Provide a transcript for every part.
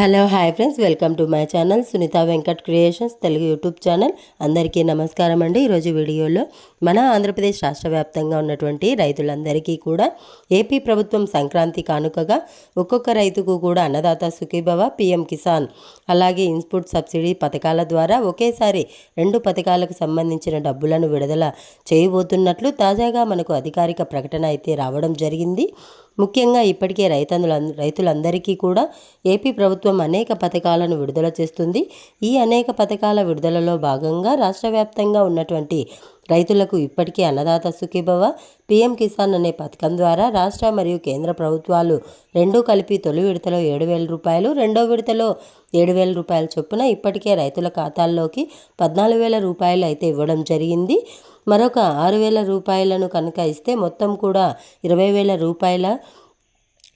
Hello hi friends. Welcome to my channel Sunitha Venkat creations Telugu YouTube channel. అందరికీ నమస్కారం అండి. ఈరోజు వీడియోలో మన ఆంధ్రప్రదేశ్ రాష్ట్ర వ్యాప్తంగా ఉన్నటువంటి రైతులందరికీ కూడా ఏపీ ప్రభుత్వం సంక్రాంతి కానుకగా ఒక్కొక్క రైతుకు కూడా అన్నదాత సుఖీభవ పిఎం కిసాన్ అలాగే ఇన్పుట్ సబ్సిడీ పథకాల ద్వారా ఒకేసారి రెండు పథకాలకు సంబంధించిన డబ్బులను విడుదల చేయబోతున్నట్లు తాజాగా మనకు అధికారిక ప్రకటన అయితే రావడం జరిగింది. ముఖ్యంగా ఇప్పటికే రైతన్నుల రైతులందరికీ కూడా ఏపీ ప్రభుత్వం అనేక పథకాలను విడుదల చేస్తుంది. ఈ అనేక పథకాల విడుదలలో భాగంగా రాష్ట్ర వ్యాప్తంగా ఉన్నటువంటి రైతులకు ఇప్పటికే అన్నదాత సుఖీభవ పీఎం కిసాన్ అనే పథకం ద్వారా రాష్ట్ర మరియు కేంద్ర ప్రభుత్వాలు రెండూ కలిపి తొలి విడతలో ఏడు వేల రూపాయలు రెండో విడతలో ఏడు వేల రూపాయల చొప్పున ఇప్పటికే రైతుల ఖాతాల్లోకి పద్నాలుగు వేల రూపాయలు అయితే ఇవ్వడం జరిగింది. మరొక ఆరు వేల రూపాయలను కనుక ఇస్తే మొత్తం కూడా ఇరవై వేల రూపాయల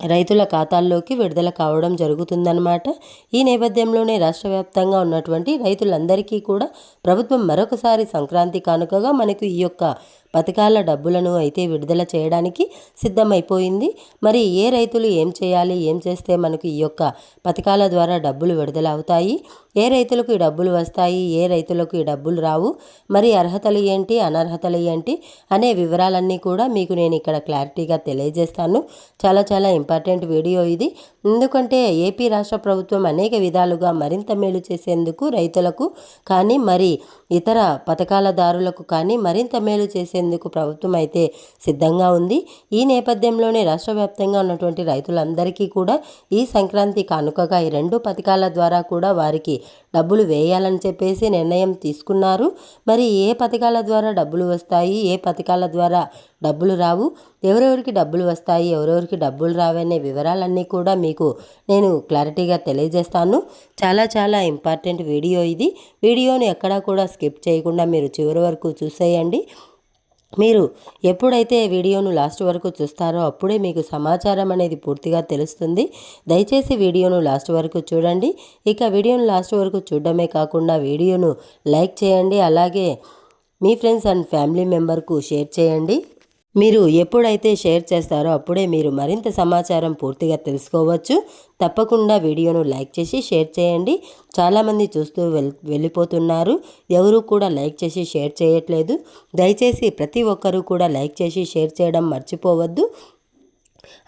రైతుల ఖాతాల్లోకి విడుదల కావడం జరుగుతుందన్నమాట. ఈ నేపథ్యంలోనే రాష్ట్ర వ్యాప్తంగా ఉన్నటువంటి రైతులందరికీ కూడా ప్రభుత్వం మరొకసారి సంక్రాంతి కానుకగా మనకు ఈ యొక్క పథకాల డబ్బులను అయితే విడుదల చేయడానికి సిద్ధమైపోయింది. మరి ఏ రైతులు ఏం చేయాలి ఏం చేస్తే మనకు ఈ యొక్క పథకాల ద్వారా డబ్బులు విడుదల అవుతాయి ఏ రైతులకు ఈ డబ్బులు వస్తాయి? ఏ రైతులకు ఈ డబ్బులు రావు? మరి అర్హతలు ఏంటి? అనర్హతలు ఏంటి? అనే వివరాలన్నీ కూడా మీకు నేను ఇక్కడ క్లారిటీగా తెలియజేస్తాను. చాలా చాలా ఇంపార్టెంట్ వీడియో ఇది. ఎందుకంటే ఏపీ రాష్ట్ర ప్రభుత్వం అనేక విధాలుగా మరింత మేలు చేసేందుకు రైతులకు కానీ మరి ఇతర పథకాలదారులకు కానీ మరింత మేలు చేసేందుకు ప్రభుత్వం అయితే సిద్ధంగా ఉంది. ఈ నేపథ్యంలోనే రాష్ట్ర వ్యాప్తంగా ఉన్నటువంటి రైతులందరికీ కూడా ఈ సంక్రాంతి కానుకగా ఈ రెండు పథకాల ద్వారా కూడా వారికి డబ్బులు వేయాలని చెప్పేసి నిర్ణయం తీసుకున్నారు. మరి ఏ పథకాల ద్వారా డబ్బులు వస్తాయి? ఏ పథకాల ద్వారా డబ్బులు రావు? ఎవరెవరికి డబ్బులు వస్తాయి? ఎవరెవరికి డబ్బులు రావనే వివరాలన్నీ కూడా మీకు నేను క్లారిటీగా తెలియజేస్తాను. చాలా చాలా ఇంపార్టెంట్ వీడియో ఇది. వీడియోని ఎక్కడా కూడా స్కిప్ చేయకుండా మీరు చివరి వరకు చూసేయండి. మీరు ఎప్పుడైతే వీడియోను లాస్ట్ వరకు చూస్తారో అప్పుడే మీకు సమాచారం అనేది పూర్తిగా తెలుస్తుంది. దయచేసి వీడియోను లాస్ట్ వరకు చూడండి. ఇక వీడియోను లాస్ట్ వరకు చూడడమే కాకుండా వీడియోను లైక్ చేయండి. అలాగే మీ ఫ్రెండ్స్ అండ్ ఫ్యామిలీ మెంబర్కు షేర్ చేయండి. మీరు ఎప్పుడైతే షేర్ చేస్తారో అప్పుడే మీరు మరింత సమాచారం పూర్తిగా తెలుసుకోవచ్చు. తప్పకుండా వీడియోను లైక్ చేసి షేర్ చేయండి. చాలామంది చూస్తూ వెల్ వెళ్ళిపోతున్నారు. ఎవరు కూడా లైక్ చేసి షేర్ చేయట్లేదు. దయచేసి ప్రతి ఒక్కరూ కూడా లైక్ చేసి షేర్ చేయడం మర్చిపోవద్దు.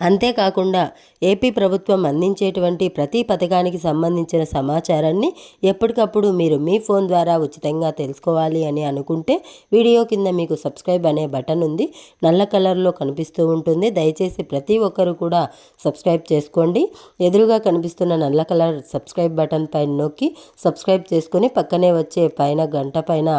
అంతేకాకుండా ఏపీ ప్రభుత్వం అందించేటువంటి ప్రతి పథకానికి సంబంధించిన సమాచారాన్ని ఎప్పటికప్పుడు మీరు మీ ఫోన్ ద్వారా ఉచితంగా తెలుసుకోవాలి అని అనుకుంటే వీడియో కింద మీకు సబ్స్క్రైబ్ అనే బటన్ ఉంది. నల్ల కలర్లో కనిపిస్తూ ఉంటుంది. దయచేసి ప్రతి ఒక్కరు కూడా సబ్స్క్రైబ్ చేసుకోండి. ఎదురుగా కనిపిస్తున్న నల్ల కలర్ సబ్స్క్రైబ్ బటన్ పైన నొక్కి సబ్స్క్రైబ్ చేసుకొని పక్కనే వచ్చే పైన గంట పైన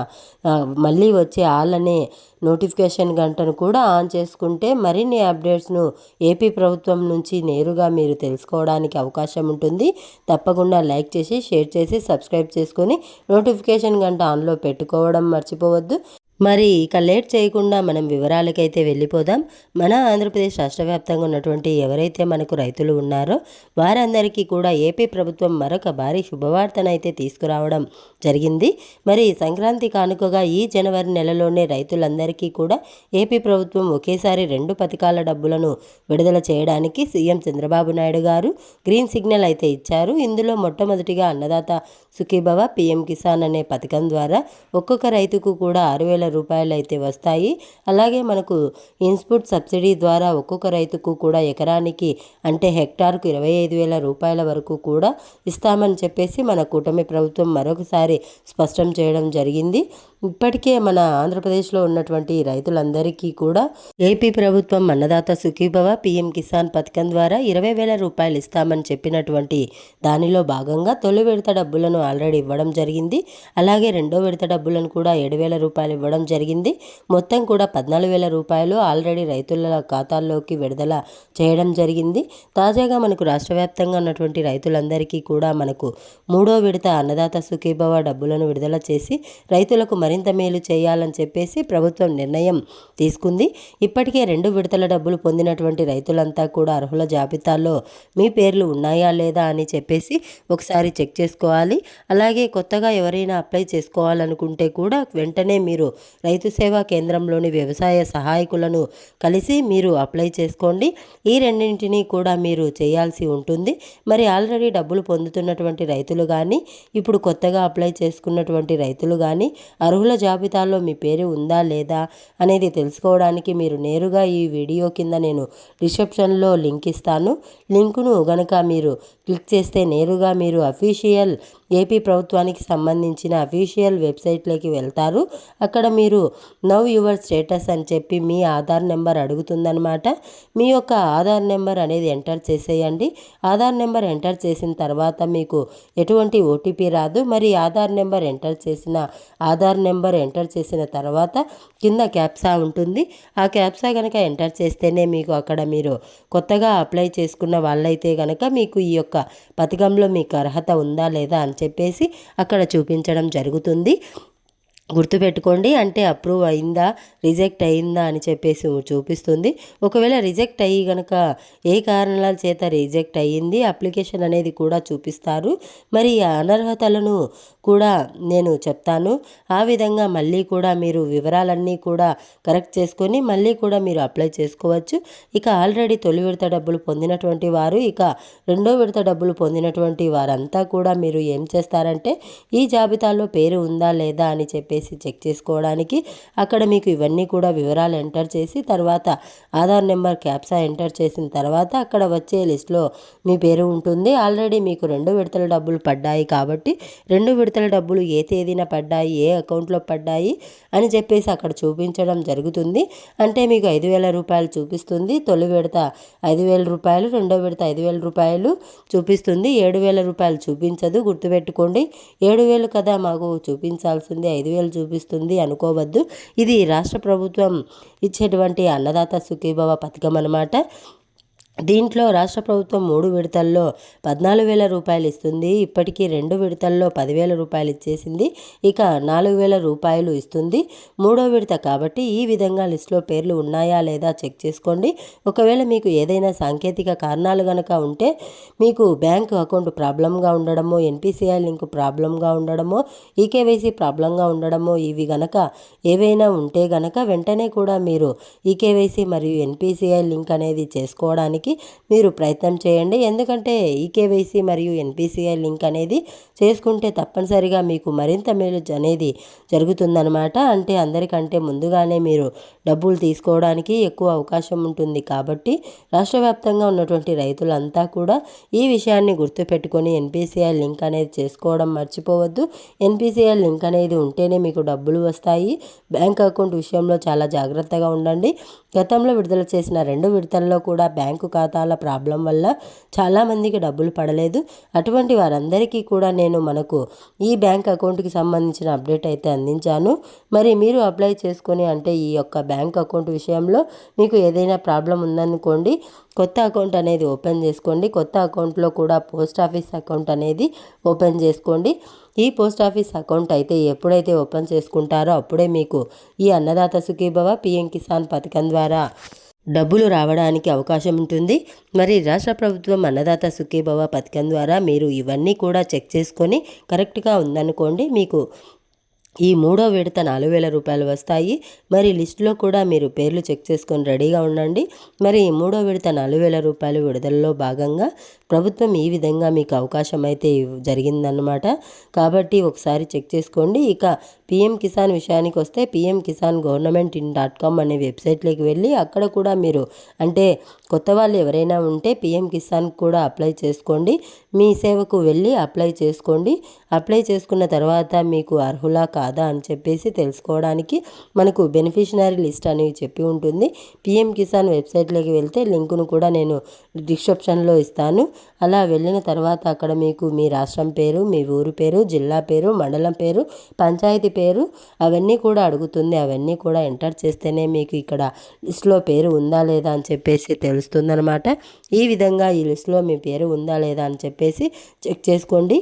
మళ్ళీ వచ్చే ఆల్ అనే నోటిఫికేషన్ గంటను కూడా ఆన్ చేసుకుంటే మరిన్ని అప్డేట్స్ను ఏపీ ప్రభుత్వం నుంచి నేరుగా మీరు తెలుసుకోవడానికి అవకాశం ఉంటుంది. తప్పకుండా లైక్ చేసి షేర్ చేసి సబ్స్క్రైబ్ చేసుకొని నోటిఫికేషన్ గంట ఆన్లో పెట్టుకోవడం మర్చిపోవద్దు. మరి ఇక లేట్ చేయకుండా మనం వివరాలకైతే వెళ్ళిపోదాం. మన ఆంధ్రప్రదేశ్ రాష్ట్ర వ్యాప్తంగా ఉన్నటువంటి ఎవరైతే మనకు రైతులు ఉన్నారో వారందరికీ కూడా ఏపీ ప్రభుత్వం మరొక భారీ శుభవార్తనైతే తీసుకురావడం జరిగింది. మరి సంక్రాంతి కానుకగా ఈ జనవరి నెలలోనే రైతులందరికీ కూడా ఏపీ ప్రభుత్వం ఒకేసారి రెండు పథకాల డబ్బులను విడుదల చేయడానికి సీఎం చంద్రబాబు నాయుడు గారు గ్రీన్ సిగ్నల్ అయితే ఇచ్చారు. ఇందులో మొట్టమొదటిగా అన్నదాత సుఖీభవ పిఎం కిసాన్ అనే పథకం ద్వారా ఒక్కొక్క రైతుకు కూడా ఆరు వేల రూపాయలు అయితే వస్తాయి. అలాగే మనకు ఇన్స్పుట్ సబ్సిడీ ద్వారా ఒక్కొక్క రైతుకు కూడా ఎకరానికి అంటే హెక్టార్కు ఇరవై ఐదు వేల రూపాయల వరకు కూడా ఇస్తామని చెప్పేసి మన కూటమి ప్రభుత్వం మరొకసారి స్పష్టం చేయడం జరిగింది. ఇప్పటికే మన ఆంధ్రప్రదేశ్లో ఉన్నటువంటి రైతులందరికీ కూడా ఏపీ ప్రభుత్వం అన్నదాత సుఖీభవ పీఎం కిసాన్ పథకం ద్వారా ఇరవై వేల రూపాయలు ఇస్తామని చెప్పినటువంటి దానిలో భాగంగా తొలి విడత డబ్బులను ఆల్రెడీ ఇవ్వడం జరిగింది. అలాగే రెండో విడత డబ్బులను కూడా ఏడు వేల రూపాయలు ఇవ్వడం జరిగింది. మొత్తం కూడా పద్నాలుగు వేల రూపాయలు ఆల్రెడీ రైతుల ఖాతాల్లోకి విడుదల చేయడం జరిగింది. తాజాగా మనకు రాష్ట్ర వ్యాప్తంగా ఉన్నటువంటి రైతులందరికీ కూడా మనకు మూడో విడత అన్నదాత సుఖీభవ డబ్బులను విడుదల చేసి రైతులకు మరింత మేలు చేయాలని చెప్పేసి ప్రభుత్వం నిర్ణయం తీసుకుంది. ఇప్పటికే రెండు విడతల డబ్బులు పొందినటువంటి రైతులంతా కూడా అర్హుల జాబితాలో మీ పేర్లు ఉన్నాయా లేదా అని చెప్పేసి ఒకసారి చెక్ చేసుకోవాలి. అలాగే కొత్తగా ఎవరైనా అప్లై చేసుకోవాలనుకుంటే కూడా వెంటనే మీరు రైతు సేవా కేంద్రంలోని వ్యవసాయ సహాయకులను కలిసి మీరు అప్లై చేసుకోండి. ఈ రెండింటినీ కూడా మీరు చేయాల్సి ఉంటుంది. మరి ఆల్రెడీ డబ్బులు పొందుతున్నటువంటి రైతులు కానీ ఇప్పుడు కొత్తగా అప్లై చేసుకున్నటువంటి రైతులు కానీ అర్హుల అర్హుల జాబితాలో మీ పేరు ఉందా లేదా అనేది తెలుసుకోవడానికి మీరు నేరుగా ఈ వీడియో కింద నేను డిస్క్రిప్షన్లో లింక్ ఇస్తాను. లింకును గనక మీరు క్లిక్ చేస్తే నేరుగా మీరు అఫీషియల్ ఏపీ ప్రభుత్వానికి సంబంధించిన అఫీషియల్ వెబ్సైట్లోకి వెళ్తారు. అక్కడ మీరు నవ్ యువర్ స్టేటస్ అని చెప్పి మీ ఆధార్ నెంబర్ అడుగుతుందనమాట మీ యొక్క ఆధార్ నెంబర్ అనేది ఎంటర్ చేసేయండి. ఆధార్ నెంబర్ ఎంటర్ చేసిన తర్వాత మీకు ఎటువంటి ఓటీపీ రాదు. మరి ఆధార్ నెంబర్ ఎంటర్ చేసిన ఆధార్ నెంబర్ ఎంటర్ చేసిన తర్వాత కింద క్యాప్సా ఉంటుంది. ఆ క్యాప్సా కనుక ఎంటర్ చేస్తేనే మీకు అక్కడ మీరు కొత్తగా అప్లై చేసుకున్న వాళ్ళైతే కనుక మీకు ఈ యొక్క పథకంలో మీకు అర్హత ఉందా లేదా అని చెప్పేసి అక్కడ చూపించడం జరుగుతుంది. గుర్తుపెట్టుకోండి అంటే అప్రూవ్ అయిందా రిజెక్ట్ అయిందా అని చెప్పేసి చూపిస్తుంది. ఒకవేళ రిజెక్ట్ అయ్యి కనుక ఏ కారణాల చేత రిజెక్ట్ అయ్యింది అప్లికేషన్ అనేది కూడా చూపిస్తారు. మరి అనర్హతలను కూడా నేను చెప్తాను. ఆ విధంగా మళ్ళీ కూడా మీరు వివరాలన్నీ కూడా కరెక్ట్ చేసుకొని మళ్ళీ కూడా మీరు అప్లై చేసుకోవచ్చు. ఇక ఆల్రెడీ తొలి విడత డబ్బులు పొందినటువంటి వారు ఇక రెండో విడత డబ్బులు పొందినటువంటి వారంతా కూడా మీరు ఏం చేస్తారంటే ఈ జాబితాలో పేరు ఉందా లేదా అని చెప్పి చెప్పేసి చెక్ చేసుకోవడానికి అక్కడ మీకు ఇవన్నీ కూడా వివరాలు ఎంటర్ చేసి తర్వాత ఆధార్ నెంబర్ క్యాప్సా ఎంటర్ చేసిన తర్వాత అక్కడ వచ్చే లిస్ట్లో మీ పేరు ఉంటుంది. ఆల్రెడీ మీకు రెండు విడతల డబ్బులు పడ్డాయి కాబట్టి రెండు విడతల డబ్బులు ఏ తేదీన పడ్డాయి ఏ అకౌంట్లో పడ్డాయి అని చెప్పేసి అక్కడ చూపించడం జరుగుతుంది. అంటే మీకు ఐదు వేల రూపాయలు చూపిస్తుంది. తొలి విడత ఐదు వేల రూపాయలు రెండో విడత ఐదు వేల రూపాయలు చూపిస్తుంది. ఏడు వేల రూపాయలు చూపించదు. గుర్తుపెట్టుకోండి. ఏడు వేలు కదా మాకు చూపించాల్సింది. ఐదు వేలు చూపిస్తుంది అనుకోవద్దు. ఇది రాష్ట్ర ప్రభుత్వం ఇచ్చేటువంటి అన్నదాత సుఖీభవ పథకం అనమాట దీంట్లో రాష్ట్ర ప్రభుత్వం మూడు విడతల్లో పద్నాలుగు వేల రూపాయలు ఇస్తుంది. ఇప్పటికీ రెండు విడతల్లో పదివేల రూపాయలు ఇచ్చేసింది. ఇక నాలుగు వేల రూపాయలు ఇస్తుంది. మూడో విడత కాబట్టి ఈ విధంగా లిస్టులో పేర్లు ఉన్నాయా లేదా చెక్ చేసుకోండి. ఒకవేళ మీకు ఏదైనా సాంకేతిక కారణాలు కనుక ఉంటే మీకు బ్యాంక్ అకౌంట్ ప్రాబ్లంగా ఉండడమో ఎన్పిసిఐ లింక్ ప్రాబ్లంగా ఉండడమో ఈకేవైసీ ప్రాబ్లంగా ఉండడమో ఇవి గనక ఏవైనా ఉంటే గనక వెంటనే కూడా మీరు ఈకేవైసీ మరియు ఎన్పిసిఐ లింక్ అనేది చేసుకోవడానికి చేయడానికి మీరు ప్రయత్నం చేయండి. ఎందుకంటే ఈకేవైసీ మరియు ఎన్పిసిఐ లింక్ అనేది చేసుకుంటే తప్పనిసరిగా మీకు మరింత మేలు అనేది జరుగుతుందనమాట అంటే అందరికంటే ముందుగానే మీరు డబ్బులు తీసుకోవడానికి ఎక్కువ అవకాశం ఉంటుంది. కాబట్టి రాష్ట్ర వ్యాప్తంగా ఉన్నటువంటి రైతులంతా కూడా ఈ విషయాన్ని గుర్తుపెట్టుకొని ఎన్పిసిఐ లింక్ అనేది చేసుకోవడం మర్చిపోవద్దు. ఎన్పిసిఐ లింక్ అనేది ఉంటేనే మీకు డబ్బులు వస్తాయి. బ్యాంక్ అకౌంట్ విషయంలో చాలా జాగ్రత్తగా ఉండండి. గతంలో విడుదల చేసిన రెండు విడతల్లో కూడా బ్యాంకు ఖాతాల ప్రాబ్లం వల్ల చాలామందికి డబ్బులు పడలేదు. అటువంటి వారందరికీ కూడా నేను మనకు ఈ బ్యాంక్ అకౌంట్కి సంబంధించిన అప్డేట్ అయితే అందించాను. మరి మీరు అప్లై చేసుకొని అంటే ఈ యొక్క బ్యాంక్ అకౌంట్ విషయంలో మీకు ఏదైనా ప్రాబ్లం ఉందనుకోండి కొత్త అకౌంట్ అనేది ఓపెన్ చేసుకోండి. కొత్త అకౌంట్లో కూడా పోస్ట్ ఆఫీస్ అకౌంట్ అనేది ఓపెన్ చేసుకోండి. ఈ పోస్ట్ ఆఫీస్ అకౌంట్ అయితే ఎప్పుడైతే ఓపెన్ చేసుకుంటారో అప్పుడే మీకు ఈ అన్నదాత సుఖీభవ పిఎం కిసాన్ పథకం ద్వారా డబ్బులు రావడానికి అవకాశం ఉంటుంది. మరి రాష్ట్ర ప్రభుత్వం అన్నదాత సుఖీభవ పథకం ద్వారా మీరు ఇవన్నీ కూడా చెక్ చేసుకొని కరెక్ట్గా ఉందనుకోండి మీకు ఈ మూడో విడత నాలుగు వేల రూపాయలు వస్తాయి. మరి లిస్టులో కూడా మీరు పేర్లు చెక్ చేసుకొని రెడీగా ఉండండి. మరి ఈ మూడో విడత నాలుగు వేల రూపాయలు విడుదలలో భాగంగా ప్రభుత్వం ఈ విధంగా మీకు అవకాశం అయితే జరిగిందన్నమాట. కాబట్టి ఒకసారి చెక్ చేసుకోండి. ఇక పిఎం కిసాన్ విషయానికి వస్తే PM Kisan government in dot com అనే వెబ్సైట్లోకి వెళ్ళి అక్కడ కూడా మీరు అంటే కొత్త వాళ్ళు ఎవరైనా ఉంటే పిఎం కిసాన్ కూడా అప్లై చేసుకోండి. మీ సేవకు వెళ్ళి అప్లై చేసుకోండి. అప్లై చేసుకున్న తర్వాత మీకు అర్హులా కాదా అని చెప్పేసి తెలుసుకోవడానికి మనకు బెనిఫిషనరీ లిస్ట్ అనేవి చెప్పి ఉంటుంది. పిఎం కిసాన్ వెబ్సైట్లోకి వెళ్తే లింకును కూడా నేను డిస్క్రిప్షన్లో ఇస్తాను. అలా వెళ్ళిన తర్వాత అక్కడ మీకు మీ రాష్ట్రం పేరు మీ ఊరు పేరు జిల్లా పేరు మండలం పేరు పంచాయతీ పేరు అవన్నీ కూడా అడుగుతుంది. అవన్నీ కూడా ఎంటర్ చేస్తేనే మీకు ఇక్కడ లిస్ట్లో పేరు ఉందా లేదా అని చెప్పేసి తెలుస్తుందనమాట ఈ విధంగా ఈ లిస్ట్లో మీ పేరు ఉందా లేదా అని చెప్పేసి చెక్ చేసుకోండి.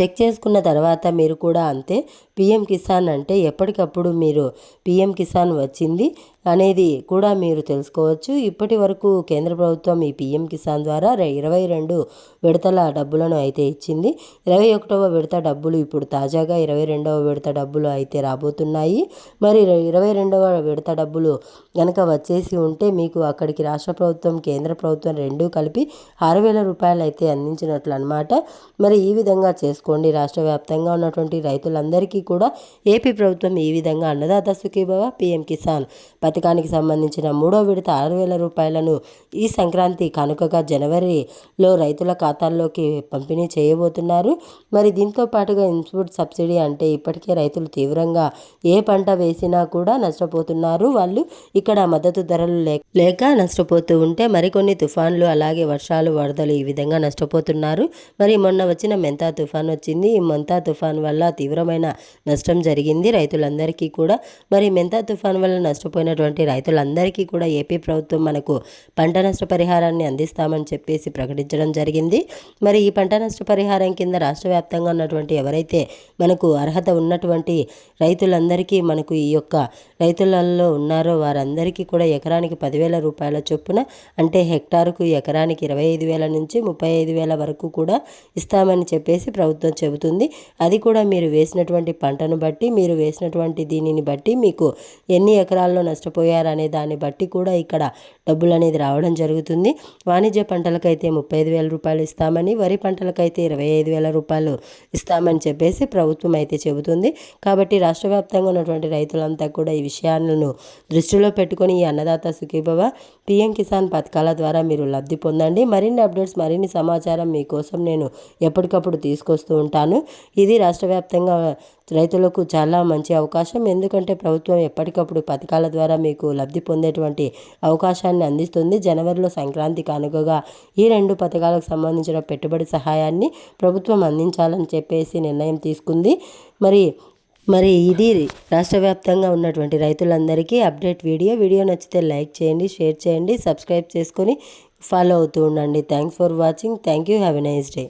చెక్ చేసుకున్న తర్వాత మీరు కూడా అంతే. పిఎం కిసాన్ అంటే ఎప్పటికప్పుడు మీరు పిఎం కిసాన్ వచ్చింది. అనేది కూడా మీరు తెలుసుకోవచ్చు. ఇప్పటి వరకు కేంద్ర ప్రభుత్వం ఈ పీఎం కిసాన్ ద్వారా ఇరవై రెండు విడతల డబ్బులను అయితే ఇచ్చింది. ఇరవై ఒకటవ విడత డబ్బులు ఇప్పుడు తాజాగా ఇరవై రెండవ విడత డబ్బులు అయితే రాబోతున్నాయి. మరి ఇరవై రెండవ విడత డబ్బులు కనుక వచ్చేసి ఉంటే మీకు అక్కడికి రాష్ట్ర ప్రభుత్వం కేంద్ర ప్రభుత్వం రెండూ కలిపి ఆరు వేల రూపాయలు అయితే అందించినట్లు అనమాట మరి ఈ విధంగా చేసుకోండి. రాష్ట్ర వ్యాప్తంగా ఉన్నటువంటి రైతులందరికీ కూడా ఏపీ ప్రభుత్వం ఈ విధంగా అన్నదాత సుఖీభవ పీఎం కిసాన్ పథకానికి సంబంధించిన మూడో విడత ఆరు వేల రూపాయలను ఈ సంక్రాంతి కానుకగా జనవరిలో రైతుల ఖాతాల్లోకి పంపిణీ చేయబోతున్నారు. మరి దీంతో పాటుగా ఇన్పుట్ సబ్సిడీ అంటే ఇప్పటికే రైతులు తీవ్రంగా ఏ పంట వేసినా కూడా నష్టపోతున్నారు. వాళ్ళు ఇక్కడ మద్దతు ధరలు లేక నష్టపోతూ ఉంటే మరికొన్ని తుఫాన్లు అలాగే వర్షాలు వరదలు ఈ విధంగా నష్టపోతున్నారు. మరి మొన్న వచ్చిన మెంతా తుఫాన్ వచ్చింది. ఈ మెంతా తుఫాన్ వల్ల తీవ్రమైన నష్టం జరిగింది రైతులందరికీ కూడా. మరి మెంతా తుఫాన్ వల్ల నష్టపోయినటువంటి రైతులందరికీ కూడా ఏపీ ప్రభుత్వం మనకు పంట నష్ట పరిహారాన్ని అందిస్తామని చెప్పేసి ప్రకటించడం జరిగింది. మరి ఈ పంట నష్ట పరిహారం కింద రాష్ట్ర వ్యాప్తంగా ఉన్నటువంటి ఎవరైతే మనకు అర్హత ఉన్నటువంటి రైతులందరికీ మనకు ఈ యొక్క రైతులలో ఉన్నారో వారందరికీ కూడా ఎకరానికి పదివేల రూపాయల చొప్పున అంటే హెక్టార్కు ఎకరానికి ఇరవై ఐదు వేల నుంచి ముప్పై ఐదు వేల వరకు కూడా ఇస్తామని చెప్పేసి ప్రభుత్వం చెబుతుంది. అది కూడా మీరు వేసినటువంటి పంటను బట్టి మీరు వేసినటువంటి దీనిని బట్టి మీకు ఎన్ని ఎకరాల్లో నష్టపోయారనే దాన్ని బట్టి కూడా ఇక్కడ డబ్బులు అనేది రావడం జరుగుతుంది. వాణిజ్య పంటలకైతే ముప్పై ఐదు వేల రూపాయలు ఇస్తామని వరి పంటలకైతే ఇరవై ఐదు వేల రూపాయలు ఇస్తామని చెప్పేసి ప్రభుత్వం అయితే చెబుతుంది. కాబట్టి రాష్ట్ర వ్యాప్తంగా ఉన్నటువంటి రైతులంతా కూడా ఈ విషయాలను దృష్టిలో పెట్టుకొని ఈ అన్నదాత సుఖీభవ పిఎం కిసాన్ పథకాల ద్వారా మీరు లబ్ధి పొందండి. మరిన్ని అప్డేట్స్ మరిన్ని సమాచారం మీకోసం నేను ఎప్పటికప్పుడు తీసుకొస్తూ ఉంటాను. ఇది రాష్ట్ర వ్యాప్తంగా రైతులకు చాలా మంచి అవకాశం. ఎందుకంటే ప్రభుత్వం ఎప్పటికప్పుడు పథకాల ద్వారా మీకు లబ్ధి పొందేటువంటి అవకాశాన్ని అందిస్తుంది. జనవరిలో సంక్రాంతి కానుకగా ఈ రెండు పథకాలకు సంబంధించిన పెట్టుబడి సహాయాన్ని ప్రభుత్వం అందించాలని చెప్పేసి నిర్ణయం తీసుకుంది. మరి మరి ఇది రాష్ట్ర వ్యాప్తంగా ఉన్నటువంటి రైతులందరికీ అప్డేట్ వీడియో. వీడియో నచ్చితే లైక్ చేయండి షేర్ చేయండి సబ్స్క్రైబ్ చేసుకొని ఫాలో అవుతూ ఉండండి. Thanks for watching. Thank you. Have a nice day.